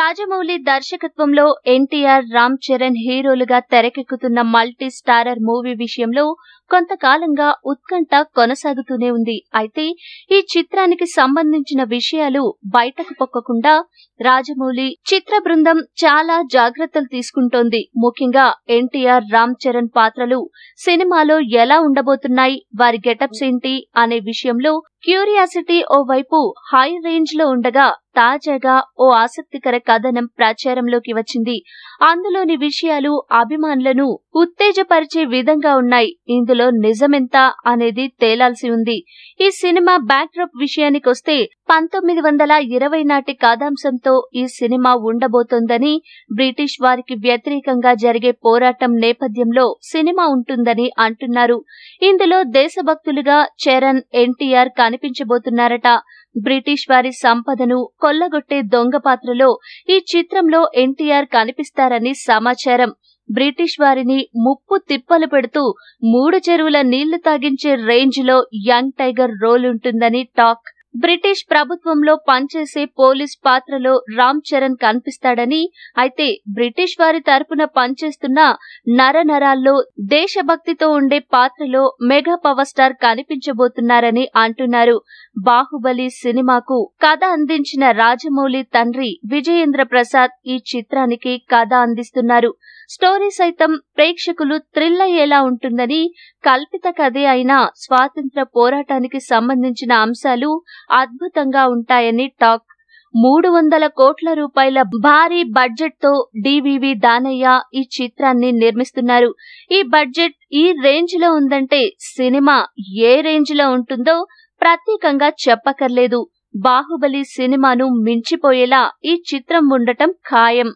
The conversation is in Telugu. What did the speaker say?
రాజమౌళి దర్శకత్వంలో ఎన్టీఆర్ రామ్ చరణ్ హీరోలుగా తెరకెక్కుతున్న మల్టీ స్టారర్ మూవీ విషయంలో కొంతకాలంగా ఉత్కంఠ కొనసాగుతూనే ఉంది. అయితే ఈ చిత్రానికి సంబంధించిన విషయాలు బయటకు పొక్కకుండా రాజమౌళి చిత్ర బృందం చాలా జాగ్రత్తలు తీసుకుంటోంది. ముఖ్యంగా ఎన్టీఆర్ రామ్ చరణ్ పాత్రలు సినిమాలో ఎలా ఉండబోతున్నాయి వారి గెటప్స్ ఏంటి అనే విషయంలో క్యూరియాసిటీ ఓ వైపు హై రేంజ్లో ఉండగా తాజాగా ఓ ఆసక్తికర కథనం ప్రచారంలోకి వచ్చింది. అందులోని విషయాలు అభిమానులను ఉత్తేజపరిచే విధంగా ఉన్నాయి. ఇందులో నిజమెంత అనేది తేలాల్సి ఉంది. ఈ సినిమా బ్యాక్ డ్రాప్ విషయానికొస్తే పంతొమ్మిది వందల ఇరవై నాటి కాదాంశంతో ఈ సినిమా ఉండబోతోందని బ్రిటిష్ వారికి వ్యతిరేకంగా జరిగే పోరాటం నేపథ్యంలో సినిమా ఉంటుందని అంటున్నారు. ఇందులో దేశభక్తులుగా చరణ్ ఎన్టీఆర్ కనిపించబోతున్నారట. బ్రిటిష్ వారి సంపదను కొల్లగొట్టే దొంగ పాత్రలో ఈ చిత్రంలో ఎన్టీఆర్ కనిపిస్తారని సమాచారం. బ్రిటిష్ వారిని ముప్పు తిప్పలు పెడుతూ మూడు చెరువుల నీళ్ళు తాగించే రేంజ్లో యంగ్ టైగర్ రోల్ ఉంటుందని టాక్. బ్రిటిష్ ప్రభుత్వంలో పనిచేసే పోలీస్ పాత్రలో రామ్ చరణ్ కనిపిస్తాడని అయితే బ్రిటిష్ వారి తరపున పనిచేస్తున్న నరనరాల్లో దేశభక్తితో ఉండే పాత్రలో మెగా పవర్ స్టార్ కనిపించబోతున్నారని అంటున్నారు. బాహుబలి సినిమాకు కథ అందించిన రాజమౌళి తండ్రి విజయేంద్ర ప్రసాద్ ఈ చిత్రానికి కథ అందిస్తున్నారు. స్టోరీ సైతం ప్రేక్షకులు థ్రిల్ అయ్యేలా ఉంటుందని కల్పిత కథే అయినా స్వాతంత్ర పోరాటానికి సంబంధించిన అంశాలు అద్భుతంగా ఉంటాయని టాక్. మూడు వందల కోట్ల రూపాయల భారీ బడ్జెట్తో డివివి దానయ్య ఈ చిత్రాన్ని నిర్మిస్తున్నారు. ఈ బడ్జెట్ ఈ రేంజ్లో ఉందంటే సినిమా ఏ రేంజ్లో ఉంటుందో ప్రత్యేకంగా చెప్పకర్లేదు బాహుబలి సినిమాను మించిపోయేలా ఈ చిత్రం ఉండటం ఖాయం.